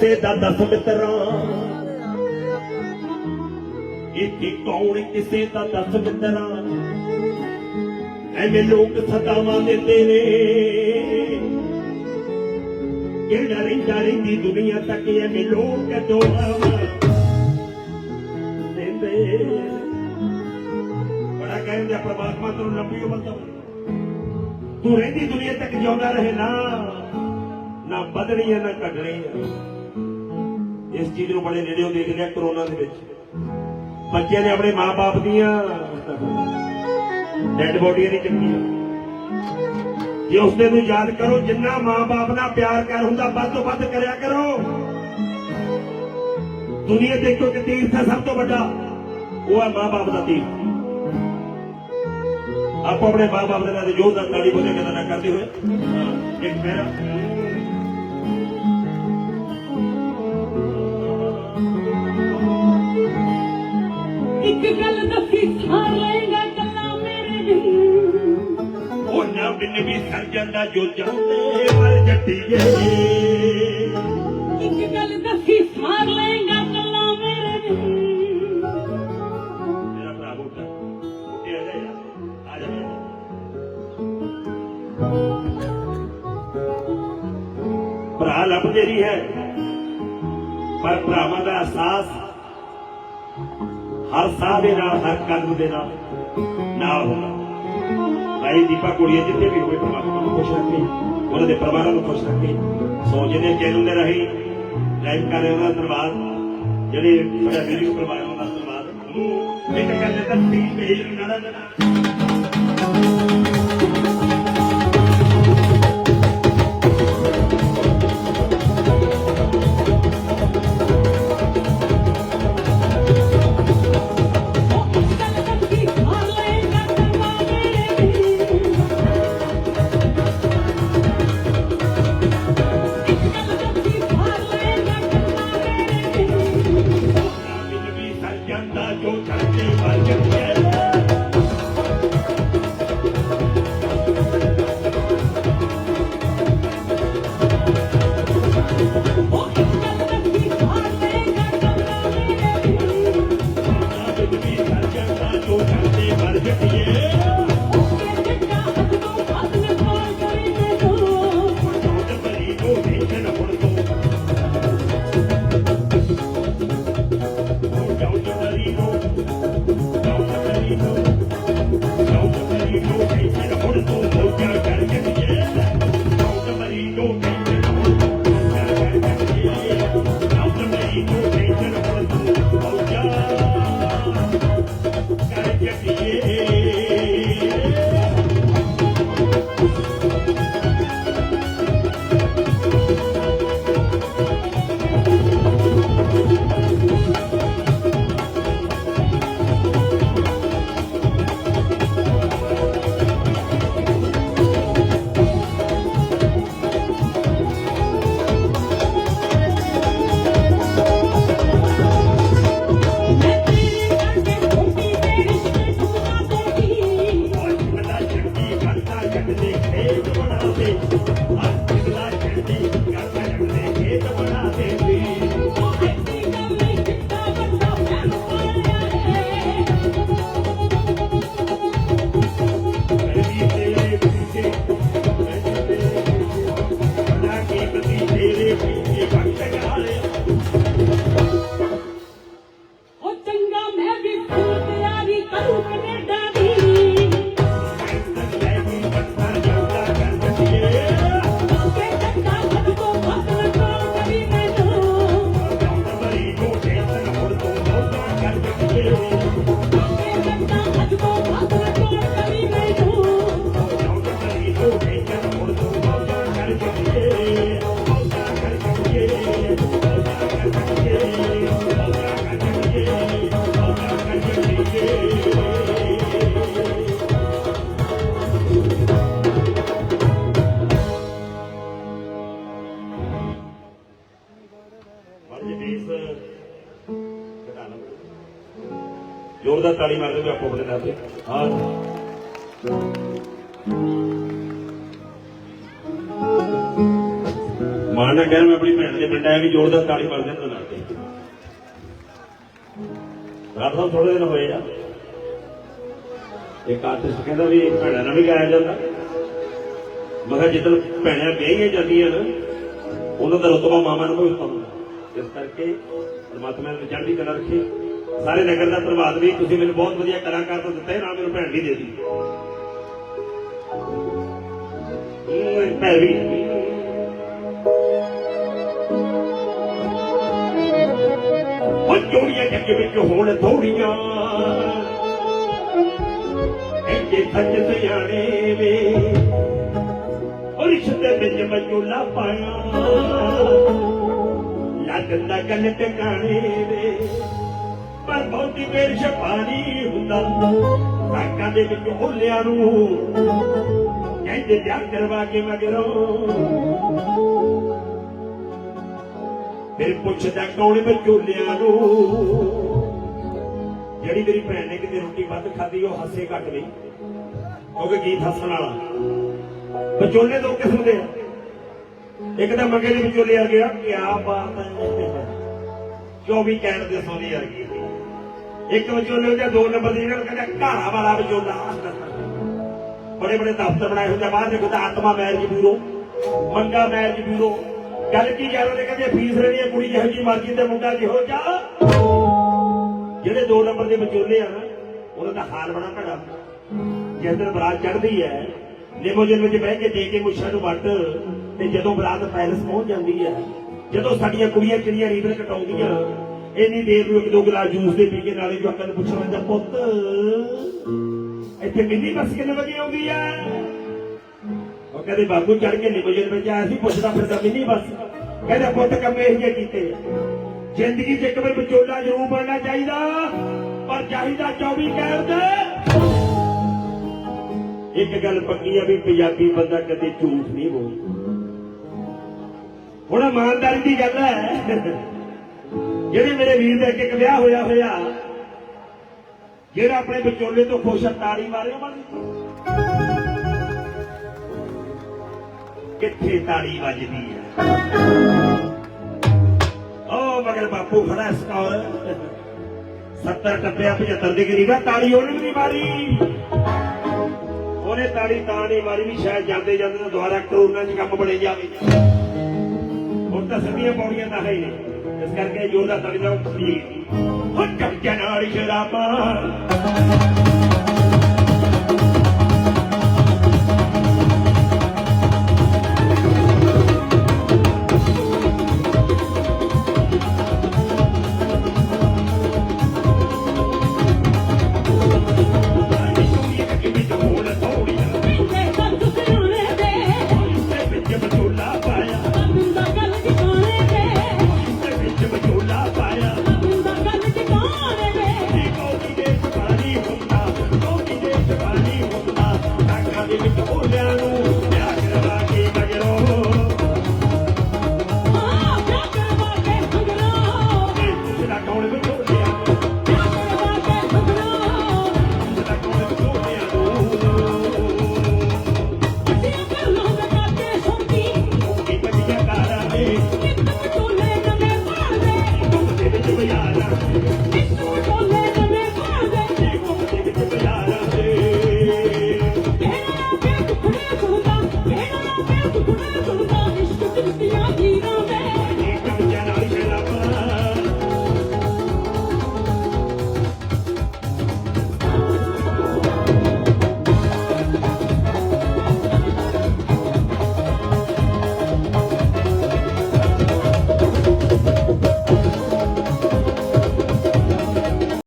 ਕਿਸੇ ਦਾ ਦਸ ਮਿੱਤਰਾਂ? ਇੱਥੇ ਕੌਣ ਕਿਸੇ ਦਾ ਦਸ ਮਿੱਤਰਾਂ? ਐਵੇਂ ਲੋਕ ਸਤਾਵਾਂ ਦਿੰਦੇ ਨੇ। ਕਿਹੜਾ ਰਹਿੰਦਾ ਰਹਿੰਦੀ ਦੁਨੀਆ ਤੱਕ, ਐਵੇਂ ਲੋਕ ਦੋਆਵਾਂ ਦਿੰਦੇ। ਬੜਾ ਕਹਿੰਦੇ ਆ ਪ੍ਰਮਾਤਮਾ ਤੈਨੂੰ ਲੰਬੀ ਉਮਰ ਦੇਵੇ ਤੂੰ ਰਹਿੰਦੀ ਦੁਨੀਆ ਤੱਕ ਜਿਉਂਦਾ ਰਹੇ ਨਾ। ਨਾ ਵਧਣੀ ਆ ਨਾ ਘਟਣੀ ਇਸ ਚੀਜ਼ ਨੂੰ ਬੜੇ ਨੇੜਿਓਂ ਦੇਖ ਲਿਆ ਕਰੋਨਾ ਦੇ ਵਿੱਚ। ਬੱਚਿਆਂ ਨੇ ਆਪਣੇ ਮਾਪੇ ਦੀਆਂ ਡੈਡ ਬੋਡੀਆਂ ਨਹੀਂ ਚੱਕੀਆਂ। ਜੇ ਉਸ ਦਿਨ ਨੂੰ ਯਾਦ ਕਰੋ, ਜਿੰਨਾ ਮਾਪੇ ਨਾਲ ਪਿਆਰ ਕਰ ਹੁੰਦਾ, ਵੱਧ ਤੋਂ ਵੱਧ ਕਰਿਆ ਕਰੋ। ਦੁਨੀਆ ਦੇਖੋ ਕਿ ਤੀਰਥ ਹੈ ਸਭ ਤੋਂ ਵੱਡਾ, ਉਹ ਹੈ ਮਾਪੇ ਦਾ ਤੀਰਥ ਆਪੋ ਆਪਣੇ ਮਾਪੇ ਦੇ ਨਾਲ ਜੋਰ ਦਾ ਤਾੜੀ ਬੋਲੇ ਕੇ ਨਾ ਕਰਦੇ ਹੋਏ। ਇੱਕ ਮੇਰਾ ਸਰ ਜਾਂਦਾ ਜੋ ਚਾਹੁੰਦੇ ਮਰ ਜੱਟੀਏ ਇੱਕ ਗੱਲ ਦੱਸੀ ਸਾਰ ਲਏਗਾ ਗੱਲਾਂ ਮੇਰੇ ਦਿਲ ਮੇਰਾ ਭਰਾ ਬੋਲਦਾ ਉੱਠਿਆ ਜਾ ਯਾਰ ਆ ਜਾ। ਭਰਾ ਲੱਭਦੇ ਨਹੀਂ ਹੈ ਪਰ ਭਰਾਵਾਂ ਦਾ ਅਹਿਸਾਸ ਹਰ ਸਾਹ ਦੇ ਨਾਲ ਹਰ ਕਦਮ ਦੇ ਨਾਲ ਨਾਲ ਹੋਣਾ। ਭਾਈ ਦੀਪਾ ਕੁੜੀਏ ਜਿੱਥੇ ਵੀ ਹੋਵੇ ਪਰਮਾਤਮਾ ਨੂੰ ਖੁਸ਼ ਰੱਖੇ ਉਹਨਾਂ ਦੇ ਪਰਿਵਾਰਾਂ ਨੂੰ ਖੁਸ਼ ਰੱਖੇ ਸੋ ਜਿਹਨੇ ਚੈਨਲ ਦੇ ਰਹੀ ਲਾਈਵ ਕਰ ਰਹੇ ਉਹਨਾਂ ਦਾ ਧੰਨਵਾਦ ਜਿਹੜੇ ਸਾਡਾ ਵੀਡੀਓ ਕਰਵਾਏ ਉਹਨਾਂ ਦਾ ਧੰਨਵਾਦ ਇੱਕ ਕਹਿੰਦੇ ਤਾਂ ਟੀਮ ਭੇਜ ਨਾੜਾ ਨਾੜਾ అగ్ని దేవుడు మనసి ਮਾਰ ਦਿਓ ਆਪੋ ਨਾਲ ਕਹਿ ਮੈਂ ਆਪਣੀ ਭੈਣ ਦੇ ਪਿੰਡ ਆਇਆ ਕਿ ਜ਼ੋਰਦਾਰ ਤਾੜੀ ਮਾਰ ਦੇਣ ਨਾਲ ਤੇ ਥੋੜੇ ਦਿਨ ਹੋਏ ਆ। ਇੱਕ ਆਰਟਿਸਟ ਕਹਿੰਦਾ ਵੀ ਭੈਣਾਂ ਨਾਲ ਵੀ ਗਾਇਆ ਜਾਂਦਾ। ਮੈਂ ਕਿਹਾ ਜਦੋਂ ਭੈਣਾਂ ਵਿਆਹੀਆਂ ਜਾਂਦੀਆਂ ਨਾ, ਉਹਨਾਂ ਦਾ ਰਤਬਾ ਮਾਮਾ ਨੂੰ ਕੋਈ ਹੁੰਦਾ। ਇਸ ਕਰਕੇ ਪਰਮਾਤਮਾ ਨੇ ਚੜ੍ਹਦੀ ਕਲਾ ਰੱਖੀ। ਸਾਰੇ ਨਗਰ ਦਾ ਪ੍ਰਭਾਤ ਵੀ ਤੁਸੀਂ ਮੈਨੂੰ ਬਹੁਤ ਵਧੀਆ ਕਲਾਕਾਰ ਤੋਂ ਦਿੱਤਾ ਹੈ ਨਾਲ ਮੈਨੂੰ ਭੈਣ ਵੀ ਦੇ ਦਿੱਤੀ ਭੈਣ ਵੀ। ਉਹ ਜੋੜੀਆਂ ਜੱਗ ਵਿੱਚ ਹੋਣ ਥੋੜੀਆਂ। ਐਡੇ ਸੱਚ ਸਿਆਣੇ ਵੇ। ਉਹ ਰਿਸ਼ਤੇ ਵਿੱਚ ਮਜੂਲਾ ਪਾਇਆ। ਲੱਗਦਾ ਗੱਲ ਟਿਕਾਣੇ ਵੇ। ਪਰ ਬਹੁਤੀ ਦੇਰ ਛਪਾਣੀ ਹੁੰਦਾ। ਸਾਕਾਂ ਦੇ ਵਿੱਚ ਹੋਲਿਆਂ ਨੂੰ ਕਹਿੰਦੇ ਵਿਆਹ ਕਰਵਾ ਕੇ ਮਗਰੋਂ। ਫਿਰ ਪੁੱਛਦਾ ਕੌਣ ਵਿਚੋਲਿਆਂ ਨੂੰ? ਜਿਹੜੀ ਮੇਰੀ ਭੈਣ ਨੇ ਕਿਤੇ ਰੋਟੀ ਵੱਧ ਖਾਧੀ, ਉਹ ਹੱਸੇ ਘੱਟ ਨਹੀਂ। ਕਿਉਂਕਿ ਗੀਤ ਹੱਸਣ ਵਾਲਾ। ਵਿਚੋਲੇ ਦੋ ਕਿਸਮ ਦੇ ਇੱਕ ਤਾਂ ਮੰਗੇ ਦੇ ਵਿਚੋਲੇ ਆ ਗਿਆ ਕੀ ਬਾਤ ਹੈ। 24 ਕੈਨ ਦੇ ਸੋਨੇ ਵਰਗੀ। ਇੱਕ ਵਿਚੋਲੇ ਹੁੰਦੇ ਦੋ ਨੰਬਰ ਦੇ ਜਿਹੜਾ ਕਹਿੰਦਾ ਘਾਰਾ ਵਾਲਾ ਵਿਚੋਲਾ। ਬੜੇ ਬੜੇ ਦਫ਼ਤਰ ਬਣਾਏ ਹੁੰਦੇ ਆ, ਬਾਹਰ ਦੇਖੋ Atma marriage bureau Manga marriage bureau. ਗੱਲ ਕੀ ਕਰ ਰਹੇ ਕਹਿੰਦੇ ਫੀਸ ਲੈਣੀ ਕੁੜੀ ਜਿਹੋ ਜੀ ਮਰਜ਼ੀ ਤੇ ਮੁੰਡਾ ਜਿਹੋ। ਜਾ ਜਿਹੜੇ ਦੋ ਨੰਬਰ ਦੇ ਵਿਚੋਲੇ ਆ ਉਹਨਾਂ ਦਾ ਹਾਲ ਬੜਾ ਭੜਾ। ਜਿਸ ਦਿਨ ਬਰਾਤ ਚੜਦੀ ਹੈ ਲਿਮੋਜਨ ਵਿੱਚ ਬਹਿ ਕੇ ਦੇ ਕੇ ਮੁੱਛਾਂ ਨੂੰ ਵੱਟ ਤੇ ਜਦੋਂ ਬਰਾਤ ਪੈਲਸ ਪਹੁੰਚ ਜਾਂਦੀ ਹੈ ਜਦੋਂ ਸਾਡੀਆਂ ਕੁੜੀਆਂ ਕਿਹੜੀਆਂ ਰੀਬਨ ਕਟਾਉਂਦੀਆਂ ਇੰਨੀ ਦੇਰ ਨੂੰ ਇੱਕ ਦੋ ਗਲਾਸ ਜੂਸ ਦੇ ਪੀ ਕੇ ਨਾਲੇ ਜਵਾਕਾਂ ਨੂੰ ਪੁੱਛਣ ਲੱਗਾ ਪੁੱਤ, ਇੱਥੇ ਮਿੰਨੀ ਬੱਸ ਕਿੰਨੇ ਵਜੇ ਆਉਂਦੀ ਹੈ ਉਹ ਕਹਿੰਦੇ ਬਾਬੂ ਚੜ ਕੇ ਲਿਮੋਜਨ ਵਿੱਚ ਆਇਆ ਸੀ, ਪੁੱਛਦਾ ਫਿਰਦਾ ਮਿੰਨੀ ਬੱਸ। ਕਹਿੰਦਾ, ਪੁੱਤ, ਕੰਮੇ ਇਹ ਕੀਤੇ ਜ਼ਿੰਦਗੀ 'ਚ ਇੱਕ ਵਾਰ ਵਿਚੋਲਾ ਜ਼ਰੂਰ ਬਣਨਾ ਚਾਹੀਦਾ, ਪਰ ਚਾਹੀਦਾ 24 ਕਹਿਰ ਇੱਕ ਗੱਲ ਪੱਕੀ ਆ ਵੀ ਪੰਜਾਬੀ ਬੰਦਾ ਕਦੇ ਝੂਠ ਨਹੀਂ ਬੋਲਦਾ। ਹੁਣ ਇਮਾਨਦਾਰੀ ਦੀ ਗੱਲ ਹੈ। ਜਿਹੜੇ ਮੇਰੇ ਵੀਰ ਦੇ ਅੱਗੇ ਇੱਕ ਵਿਆਹ ਹੋਇਆ ਹੋਇਆ ਜਿਹੜਾ ਆਪਣੇ ਵਿਚੋਲੇ ਤੋਂ ਖੁਸ਼ ਆ, ਤਾੜੀ ਮਾਰਿਓ ਮਾਰੀ ਕਿੱਥੇ ਤਾੜੀ ਵੱਜਦੀ ਹੈ ਓ ਮਗਰ ਬਾਪੂ ਖੜਾ ਸਕੌਰ 70 ਟੱਪਿਆ 75 ਦੇ ਕਰੀਬ ਆ, ਤਾੜੀ ਉਹਨੇ ਵੀ ਨਹੀਂ ਮਾਰੀ। ਉਹਨੇ ਤਾੜੀ ਤਾਂ ਨਹੀਂ ਮਾਰੀ ਵੀ ਸ਼ਾਇਦ ਜਾਂਦੇ ਜਾਂਦੇ ਦੁਬਾਰਾ ਕਰੋਨਾ 'ਚ ਕੰਮ ਬਣੇ ਜਾਵੇ। ਹੁਣ ਤਾਂ ਸਦੀਆਂ ਪੌੜੀਆਂ ਤਾਂ ਹੈ ਹੀ ਨਹੀਂ। ਇਸ ਕਰਕੇ ਜੋਦਾ ਤਾੜੀ ਦਾ ਉੱਠੀ ਹੋ ਚੱਕ ਨਾਲ ਸ਼ਰਾਬਾਂ।